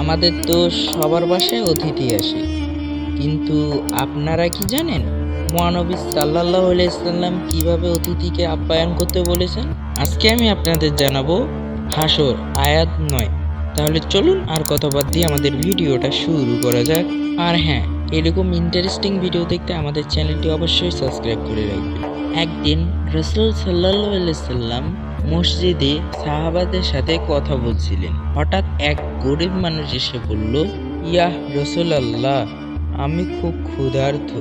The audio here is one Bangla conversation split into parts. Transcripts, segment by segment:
আমাদের তো সবার বাসায় অতিথি আসে। কিন্তু আপনারা কি জানেন মহানবী সাল্লাহ সাল্লাম কীভাবে অতিথিকে আপ্যায়ন করতে বলেছেন? আজকে আমি আপনাদের জানাব হাসর আয়াত নয়। তাহলে চলুন আর কথা বাদ দিয়ে আমাদের ভিডিওটা শুরু করা যাক। আর হ্যাঁ এরকম ইন্টারেস্টিং ভিডিও দেখতে আমাদের চ্যানেলটি অবশ্যই সাবস্ক্রাইব করে রাখবেন। একদিন রসুল সাল্লাহ সাল্লাম মসজিদে সাহাবাদের সাথে কথা বলছিলেন। হঠাৎ এক গরিব মানুষ এসে বলল, ইয়াহ রসুল আল্লাহ আমি খুব ক্ষুধার্ত।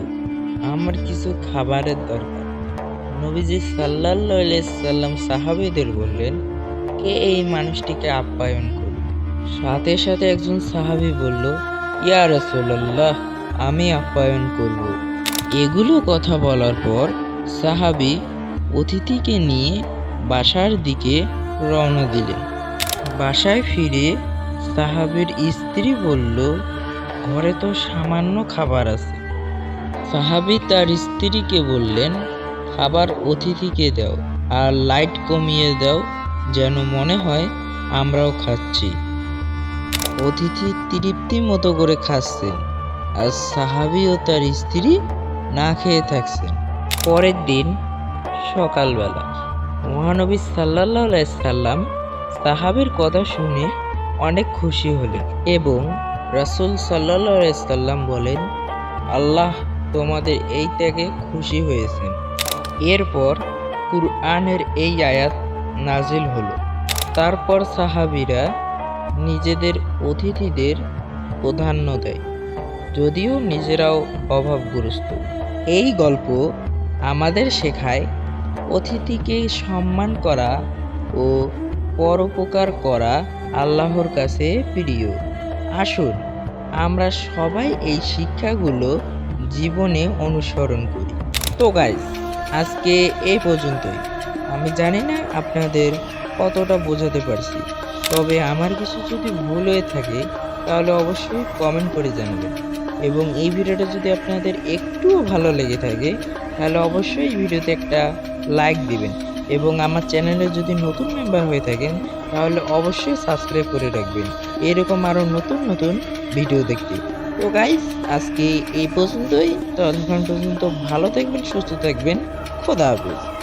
আমার কিছু খাবারের দরকার। নবীজি সাল্লাহ সাহাবেদের বললেন, কে এই মানুষটিকে আপ্যায়ন করবে? সাথে সাথে একজন সাহাবী বলল, ইয়া রসুল্লাহ আমি আপ্যায়ন করব। এগুলো কথা বলার পর সাহাবী অতিথিকে নিয়ে বাসার দিকে রওনা দিলেন বাসায় ফিরে সাহাবের স্ত্রী বলল, ঘরে তো সামান্য খাবার আছে। সাহাবি তার স্ত্রীকে বললেন, খাবার অতিথিকে দাও আর লাইট কমিয়ে দাও, যেন মনে হয় আমরাও খাচ্ছি। অতিথি তৃপ্তি মতো করে খাচ্ছেন আর সাহাবি ও তার স্ত্রী না খেয়ে থাকছেন। পরের দিন সকালবেলা মহানবী সাল্লাহ সাল্লাম সাহাবের কথা শুনে অনেক খুশি হলেন এবং রাসূল সাল্লাহ সাল্লাম বলেন, আল্লাহ তোমাদের এই ত্যাগে খুশি হয়েছেন। এরপর কুরআনের এই আয়াত নাজিল হলো। তারপর সাহাবীরা নিজেদের অতিথিদের প্রাধান্য দেয়, যদিও নিজেরাও অভাবগ্রস্ত। এই গল্প আমাদের শেখায় অতিথিকে সম্মান করা ও পরোপকার করা আল্লাহর কাছে প্রিয়। আসুন, আমরা সবাই এই শিক্ষাগুলো জীবনে অনুসরণ করি। তো গাইজ আজকে এই পর্যন্তই। আমি জানি না আপনাদের কতটা বোঝাতে পারছি, তবে আমার কিছু যদি ভুল হয়ে থাকে তাহলে অবশ্যই কমেন্ট করে জানাবেন। এবং এই ভিডিওটা যদি আপনাদের একটুও ভালো লেগে থাকে, তাহলে অবশ্যই ভিডিওতে একটা লাইক দিবেন। এবং আমার চ্যানেলে যদি নতুন মেম্বার হয়ে থাকেন, তাহলে অবশ্যই সাবস্ক্রাইব করে রাখবেন। এরকম আরও নতুন নতুন ভিডিও দেখতে। তো গাইস আজকে এই পর্যন্তই। ততক্ষণ পর্যন্ত ভালো থাকবেন, সুস্থ থাকবেন। খোদা হাফেজ।